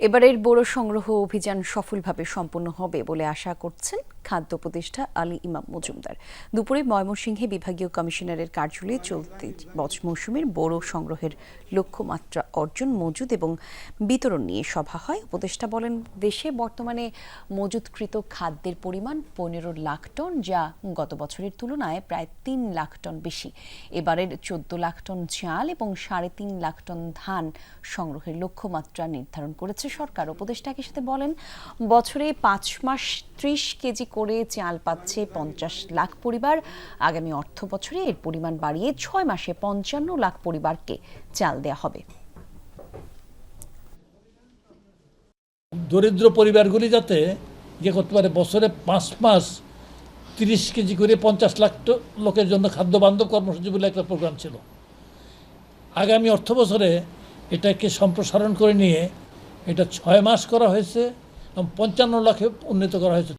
এবারের বোরো সংগ্রহ অভিযান সফলভাবে সম্পন্ন হবে বলে আশা করছেন খাদ্য উপদেষ্টা আলী ইমাম মজুমদার। দুপুরে ময়মনসিংহে বিভাগীয় কমিশনারের কার্যালয়ে চলতি বছর মৌসুমের বড় সংগ্রহের লক্ষ্যমাত্রা অর্জন মজুদ এবং বিতরণ নিয়ে সভা হয়। উপদেষ্টা বলেন, দেশে বর্তমানে মজুদকৃত খাদ্যের পরিমাণ পনেরো লাখ টন, যা গত বছরের তুলনায় প্রায় তিন লাখ টন বেশি। এবারের চোদ্দ লাখ টন চাল এবং সাড়ে তিন লাখ টন ধান সংগ্রহের লক্ষ্যমাত্রা নির্ধারণ করেছে সরকার। উপদেষ্টা একই সাথে বলেন, বছরে পাঁচ মাস ত্রিশ কেজি করে চাল পাচ্ছে পঞ্চাশ লাখ পরিবার। আগামী অর্থ বছরে এর পরিমাণ বাড়িয়ে ছয় মাসে পঞ্চান্ন লাখ পরিবারকে চাল দেওয়া হবে। দরিদ্র পরিবারগুলি যাতে ইয়ে করতে পারে, বছরে পাঁচ মাস তিরিশ কেজি করে পঞ্চাশ লাখ লোকের জন্য খাদ্য বান্ধব কর্মসূচি বলে একটা প্রোগ্রাম ছিল। আগামী অর্থ বছরে এটাকে সম্প্রসারণ করে নিয়ে এটা ছয় মাস করা হয়েছে এবং পঞ্চান্ন লাখে উন্নীত করা হয়েছে।